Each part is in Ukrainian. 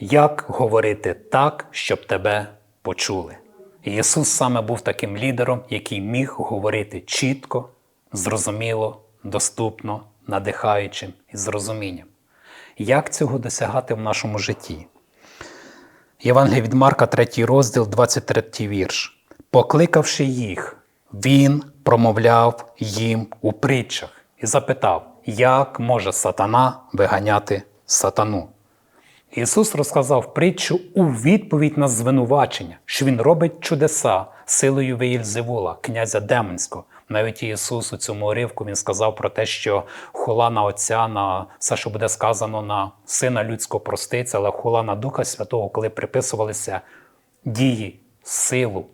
Як говорити так, щоб тебе почули? І Ісус саме був таким лідером, який міг говорити чітко, зрозуміло, доступно, надихаючим і з розумінням. Як цього досягати в нашому житті? Євангелія від Марка, 3 розділ, 23 вірш. Покликавши їх, він промовляв їм у притчах і запитав, як може сатана виганяти сатану. Ісус розказав притчу у відповідь на звинувачення, що Він робить чудеса силою Веїльзевула, князя Демонського. Навіть Ісус у цьому уривку Він сказав про те, що хула на Отця, на все, що буде сказано на Сина Людського проститься, але хула на Духа Святого, коли приписувалися дії, силу,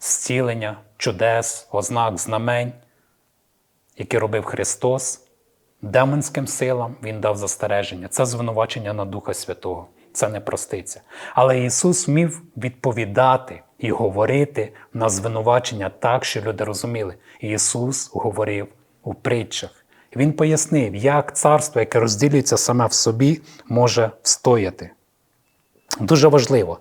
зцілення, чудес, ознак, знамень, які робив Христос, демонським силам Він дав застереження. Це звинувачення на Духа Святого. Це не проститься. Але Ісус вмів відповідати і говорити на звинувачення так, що люди розуміли. Ісус говорив у притчах. Він пояснив, як царство, яке розділюється саме в собі, може встояти. Дуже важливо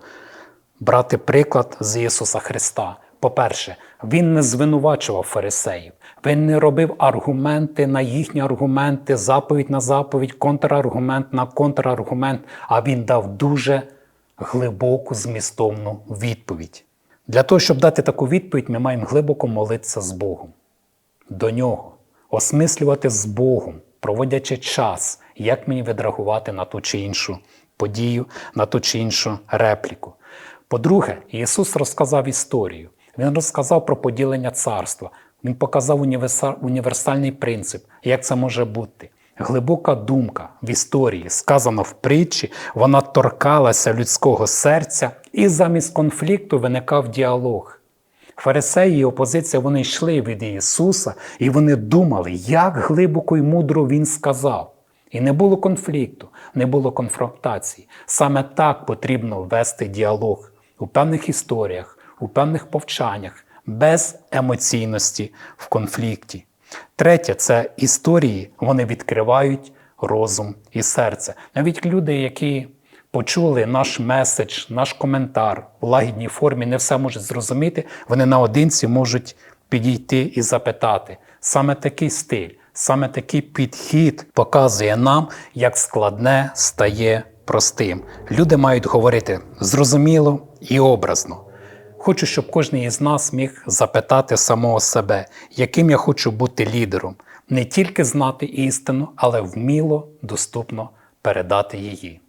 брати приклад з Ісуса Христа. По-перше, Він не звинувачував фарисеїв, він не робив аргументи на їхні аргументи, заповідь на заповідь, контраргумент на контраргумент, а він дав дуже глибоку змістовну відповідь. Для того, щоб дати таку відповідь, ми маємо глибоко молитися з Богом до нього, осмислювати з Богом, проводячи час, як мені відреагувати на ту чи іншу подію, на ту чи іншу репліку. По-друге, Ісус розказав історію. Він розказав про поділення царства. Він показав універсальний принцип, як це може бути. Глибока думка в історії, сказана в притчі, вона торкалася людського серця, і замість конфлікту виникав діалог. Фарисеї і опозиція вони йшли від Ісуса, і вони думали, як глибоко і мудро Він сказав. І не було конфлікту, не було конфронтації. Саме так потрібно вести діалог у певних історіях, у певних повчаннях, без емоційності в конфлікті. Третє це історії, вони відкривають розум і серце. Навіть люди, які почули наш меседж, наш коментар в лагідній формі, не все можуть зрозуміти, вони наодинці можуть підійти і запитати. Саме такий стиль, саме такий підхід показує нам, як складне стає простим. Люди мають говорити зрозуміло і образно. Хочу, щоб кожен із нас міг запитати самого себе, яким я хочу бути лідером, не тільки знати істину, але вміло, доступно передати її.